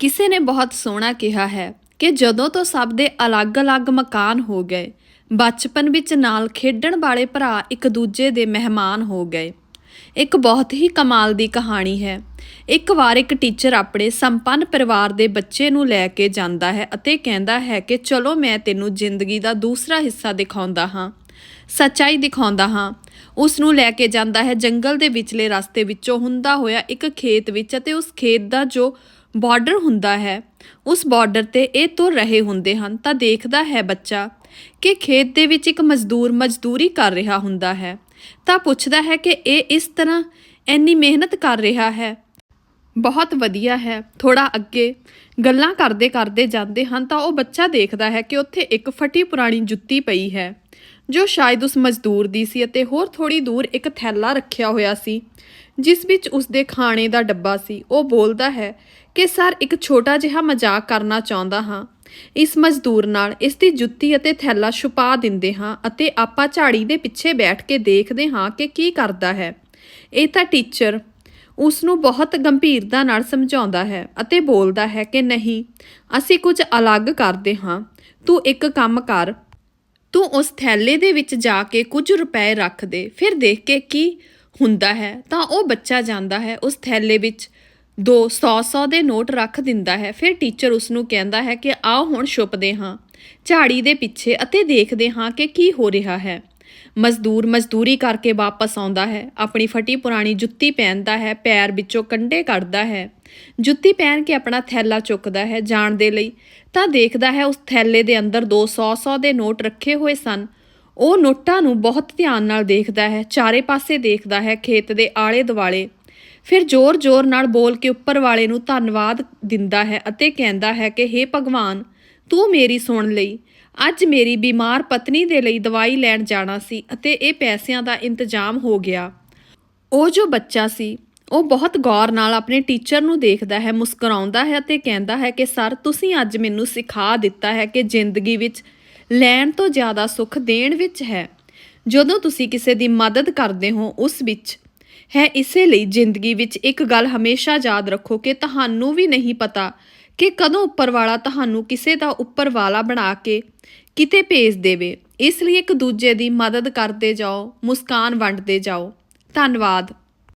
ਕਿਸੇ ਨੇ ਬਹੁਤ ਸੋਹਣਾ ਕਿਹਾ ਹੈ ਕਿ ਜਦੋਂ ਤੋਂ ਸਭ ਦੇ ਅਲੱਗ-ਅਲੱਗ ਮਕਾਨ ਹੋ ਗਏ, ਬਚਪਨ ਵਿੱਚ ਨਾਲ ਖੇਡਣ ਵਾਲੇ ਭਰਾ ਇੱਕ ਦੂਜੇ ਦੇ ਮਹਿਮਾਨ ਹੋ ਗਏ। ਇੱਕ ਬਹੁਤ ਹੀ ਕਮਾਲ ਦੀ ਕਹਾਣੀ ਹੈ। ਇੱਕ ਵਾਰ ਇੱਕ ਟੀਚਰ ਆਪਣੇ ਸੰਪੰਨ ਪਰਿਵਾਰ ਦੇ ਬੱਚੇ ਨੂੰ ਲੈ ਕੇ ਜਾਂਦਾ ਹੈ ਅਤੇ ਕਹਿੰਦਾ ਹੈ ਕਿ, ਚਲੋ, ਮੈਂ ਤੈਨੂੰ ਜ਼ਿੰਦਗੀ ਦਾ ਦੂਸਰਾ ਹਿੱਸਾ ਦਿਖਾਉਂਦਾ ਹਾਂ। ਸੱਚਾਈ ਦਿਖਾਉਂਦਾ ਹਾਂ ਉਸ ਨੂੰ ਲੈ ਕੇ ਜਾਂਦਾ ਹੈ ਜੰਗਲ ਦੇ ਵਿਚਲੇ ਰਸਤੇ ਵਿੱਚੋਂ ਹੁੰਦਾ ਹੋਇਆ ਇੱਕ ਖੇਤ ਵਿੱਚ ਅਤੇ ਉਸ ਖੇਤ ਦਾ ਜੋ ਬਾਰਡਰ ਹੁੰਦਾ ਹੈ। ਉਸ ਬਾਰਡਰ ਤੇ ਇਹ ਤੁਰ ਰਹੇ ਹੁੰਦੇ ਹਨ ਤਾਂ ਦੇਖਦਾ ਹੈ ਬੱਚਾ ਕਿ ਖੇਤ ਦੇ ਵਿੱਚ ਇੱਕ ਮਜ਼ਦੂਰ ਮਜ਼ਦੂਰੀ ਕਰ ਰਿਹਾ ਹੁੰਦਾ ਹੈ। ਤਾਂ ਪੁੱਛਦਾ ਹੈ ਕਿ ਇਹ ਇਸ ਤਰ੍ਹਾਂ ਇੰਨੀ ਮਿਹਨਤ ਕਰ ਰਿਹਾ ਹੈ। ਬਹੁਤ ਵਧੀਆ ਹੈ। ਥੋੜਾ ਅੱਗੇ ਗੱਲਾਂ ਕਰਦੇ ਕਰਦੇ ਜਾਂਦੇ ਹਨ ਤਾਂ ਉਹ ਬੱਚਾ ਦੇਖਦਾ ਹੈ ਕਿ ਉੱਥੇ ਇੱਕ ਫਟੀ ਪੁਰਾਣੀ ਜੁੱਤੀ ਪਈ ਹੈ, ਜੋ ਸ਼ਾਇਦ ਉਸ ਮਜ਼ਦੂਰ ਦੀ ਸੀ ਅਤੇ ਹੋਰ ਥੋੜੀ ਦੂਰ ਇੱਕ ਥੈਲਾ ਰੱਖਿਆ ਹੋਇਆ ਸੀ, ਜਿਸ ਵਿੱਚ ਉਸ ਦੇ ਖਾਣੇ ਦਾ ਡੱਬਾ ਸੀ। ਉਹ ਬੋਲਦਾ ਹੈ ਕਿ, ਸਰ, ਇੱਕ ਛੋਟਾ ਜਿਹਾ ਮਜ਼ਾਕ ਕਰਨਾ ਚਾਹੁੰਦਾ ਹਾਂ। ਇਸ ਮਜ਼ਦੂਰ ਨਾਲ ਇਸ ਦੀ ਜੁੱਤੀ ਅਤੇ ਥੈਲਾ ਛੁਪਾ ਦਿੰਦੇ ਹਾਂ ਅਤੇ ਆਪਾਂ ਝਾੜੀ ਦੇ ਪਿੱਛੇ ਬੈਠ ਕੇ ਦੇਖਦੇ ਹਾਂ ਕਿ ਕੀ ਕਰਦਾ ਹੈ। ਇਹ ਤਾਂ ਟੀਚਰ ਉਸ ਨੂੰ ਬਹੁਤ ਗੰਭੀਰਤਾ ਨਾਲ ਸਮਝਾਉਂਦਾ ਹੈ ਅਤੇ ਬੋਲਦਾ ਹੈ ਕਿ ਨਹੀਂ, ਅਸੀਂ ਕੁਝ ਅਲੱਗ ਕਰਦੇ ਹਾਂ। ਤੂੰ ਇੱਕ ਕੰਮ ਕਰ। ਤੂੰ ਉਸ ਥੈਲੇ ਦੇ ਵਿੱਚ ਜਾ ਕੇ ਕੁਝ ਰੁਪਏ ਰੱਖ ਦੇ। ਫਿਰ ਦੇਖ ਕੇ ਕੀ ਹੁੰਦਾ ਹੈ, ਤਾਂ ਉਹ ਬੱਚਾ ਜਾਂਦਾ ਹੈ ਉਸ ਥੈਲੇ ਵਿੱਚ। ਦੋ 100-100 ਦੇ ਨੋਟ ਰੱਖ ਦਿੰਦਾ ਹੈ। ਫਿਰ ਟੀਚਰ ਉਸ ਨੂੰ ਕਹਿੰਦਾ ਹੈ ਕਿ ਆਓ ਹੁਣ ਛੁਪਦੇ ਹਾਂ। ਝਾੜੀ ਦੇ ਪਿੱਛੇ ਅਤੇ ਦੇਖਦੇ ਹਾਂ ਕਿ ਕੀ ਹੋ ਰਿਹਾ ਹੈ। ਮਜ਼ਦੂਰ ਮਜ਼ਦੂਰੀ ਕਰਕੇ ਵਾਪਸ ਆਉਂਦਾ ਹੈ। ਆਪਣੀ ਫਟੀ ਪੁਰਾਣੀ ਜੁੱਤੀ ਪਹਿਨਦਾ ਹੈ, ਪੈਰ ਵਿੱਚੋਂ ਕੰਡੇ ਕੱਢਦਾ ਹੈ। ਜੁੱਤੀ ਪਹਿਨ ਕੇ ਆਪਣਾ ਥੈਲਾ ਚੁੱਕਦਾ ਹੈ ਜਾਣ ਦੇ ਲਈ। ਤਾਂ ਦੇਖਦਾ ਹੈ ਉਸ ਥੈਲੇ ਦੇ ਅੰਦਰ 200-100 ਦੇ ਨੋਟ ਰੱਖੇ ਹੋਏ ਸਨ। ਉਹ ਨੋਟਾਂ ਨੂੰ ਬਹੁਤ ਧਿਆਨ ਨਾਲ ਦੇਖਦਾ ਹੈ, ਚਾਰੇ ਪਾਸੇ ਦੇਖਦਾ ਹੈ, ਖੇਤ ਦੇ ਆਲੇ ਦੁਆਲੇ ਫਿਰ ਜ਼ੋਰ-ਜ਼ੋਰ ਨਾਲ ਬੋਲ ਕੇ ਉੱਪਰ ਵਾਲੇ ਨੂੰ ਧੰਨਵਾਦ ਦਿੰਦਾ ਹੈ ਅਤੇ ਕਹਿੰਦਾ ਹੈ ਕਿ हे ਭਗਵਾਨ, ਤੂੰ ਮੇਰੀ ਸੁਣ ਲਈ। ਅੱਜ ਮੇਰੀ ਬਿਮਾਰ ਪਤਨੀ ਦੇ ਲਈ ਦਵਾਈ ਲੈਣ ਜਾਣਾ ਸੀ ਅਤੇ ਇਹ ਪੈਸਿਆਂ ਦਾ ਇੰਤਜ਼ਾਮ ਹੋ ਗਿਆ। ਉਹ ਜੋ ਬੱਚਾ ਸੀ, ਉਹ ਬਹੁਤ ਗੌਰ ਨਾਲ ਆਪਣੇ ਟੀਚਰ ਨੂੰ ਦੇਖਦਾ ਹੈ, ਮੁਸਕਰਾਉਂਦਾ ਹੈ ਅਤੇ ਕਹਿੰਦਾ ਹੈ ਕਿ, ਸਰ, ਤੁਸੀਂ ਅੱਜ ਮੈਨੂੰ ਸਿਖਾ ਦਿੱਤਾ ਹੈ ਕਿ ਜ਼ਿੰਦਗੀ ਵਿੱਚ ਲੈਣ ਤੋਂ ਜ਼ਿਆਦਾ ਸੁੱਖ ਦੇਣ ਵਿੱਚ ਹੈ। ਜਦੋਂ ਤੁਸੀਂ ਕਿਸੇ ਦੀ ਮਦਦ ਕਰਦੇ ਹੋ ਉਸ ਵਿੱਚ ਹੈ, ਇਸੇ ਲਈ ਜ਼ਿੰਦਗੀ ਵਿੱਚ ਇੱਕ ਗੱਲ ਹਮੇਸ਼ਾ ਯਾਦ ਰੱਖੋ ਕਿ ਤੁਹਾਨੂੰ ਵੀ ਨਹੀਂ ਪਤਾ ਕਿ ਕਦੋਂ ਉੱਪਰ ਵਾਲਾ ਤੁਹਾਨੂੰ ਕਿਸੇ ਦਾ ਉੱਪਰ ਵਾਲਾ ਬਣਾ ਕੇ ਕਿਤੇ ਭੇਜ ਦੇਵੇ। ਇਸ ਲਈ ਇੱਕ ਦੂਜੇ ਦੀ ਮਦਦ ਕਰਦੇ ਜਾਓ, ਮੁਸਕਾਨ ਵੰਡਦੇ ਜਾਓ। ਧੰਨਵਾਦ।